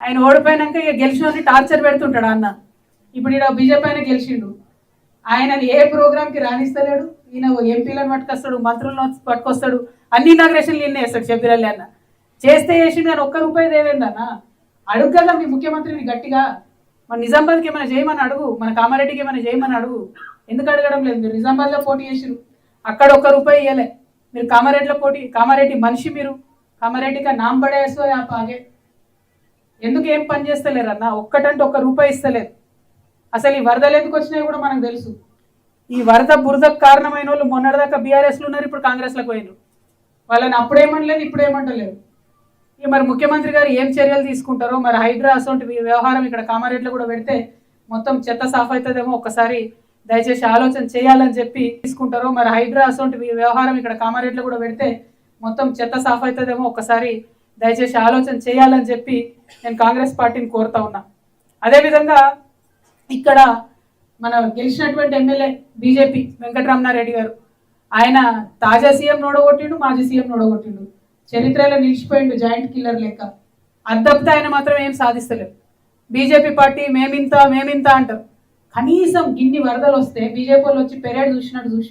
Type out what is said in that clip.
ఆయన ఓడిపోయినాక ఇక గెలిచినని టార్చర్ పెడుతుంటాడు అన్న. ఇప్పుడు ఈడ బీజేపీ ఆయన గెలిచిండు. ఆయన ఏ ప్రోగ్రామ్కి రాణిస్తలేడు. ఈయన ఎంపీలను పట్టుకొస్తాడు మంత్రులను పట్టుకొస్తాడు. అన్ని ఇనాగ్రేషన్లు ఈయన వేస్తాడు చెప్పిరల్లి అన్న. చేస్తే చేసిండు కానీ ఒక్క రూపాయి దేవేండి అన్న. అడుగు మీ ముఖ్యమంత్రిని గట్టిగా? మన నిజామాబాద్కి ఏమైనా చేయమని అడుగు. మన కామారెడ్డికి ఏమైనా చేయమని అడుగు. ఎందుకు అడగడం లేదు? మీరు నిజామాబాద్లో పోటీ చేసిరు అక్కడ ఒక్క రూపాయి ఇవ్వలే మీరు కామారెడ్డిలో పోటీ కామారెడ్డి మనిషి మీరు. కామారెడ్డిగా నాంబడేసో పడేసో ఆగే ఎందుకు ఏం పని చేస్తలేరు అన్న ఒక్కటంటే ఒక్క రూపాయి ఇస్తలేదు. అసలు ఈ వరదలు ఎందుకు వచ్చినాయి కూడా మనకు తెలుసు. ఈ వరద బురదకు కారణమైన వాళ్ళు మొన్నటిదాకా బీఆర్ఎస్లు ఉన్నారు ఇప్పుడు కాంగ్రెస్లోకి పోయినారు వాళ్ళని అప్పుడేమనలేదు ఇప్పుడేమంటలేదు ఇక మరి ముఖ్యమంత్రి గారు ఏం చర్యలు తీసుకుంటారో మరి హైడ్రా అసోంటి వ్యవహారం ఇక్కడ కామారెడ్డిలో కూడా పెడితే మొత్తం చెత్త సాఫ్ అవుతుందేమో ఒకసారి దయచేసి ఆలోచన చేయాలని చెప్పి తీసుకుంటారో మరి హైడ్రా అసోంటి వ్యవహారం ఇక్కడ కామారెడ్డిలో కూడా పెడితే మొత్తం చెత్త సాఫ్ అవుతుందేమో ఒకసారి దయచేసి ఆలోచన చేయాలని చెప్పి నేను కాంగ్రెస్ పార్టీని కోరుతా ఉన్నా. అదేవిధంగా ఇక్కడ మన గెలిచినటువంటి ఎమ్మెల్యే బీజేపీ వెంకటరమణారెడ్డి గారు ఆయన తాజా సీఎం నోడగొట్టిండు మాజీ సీఎం నోడగొట్టిండు. చరిత్రలో నిలిచిపోయిండు జాయింట్ కిల్లర్ లెక్క. అద్దబ్త ఆయన మాత్రం ఏం సాధిస్తలేదు. బీజేపీ పార్టీ మేమింత మేమింత అంటారు. కనీసం ఇన్ని వరదలు వస్తే బీజేపీ వచ్చి పెరేడ్ చూసినట్టు చూసి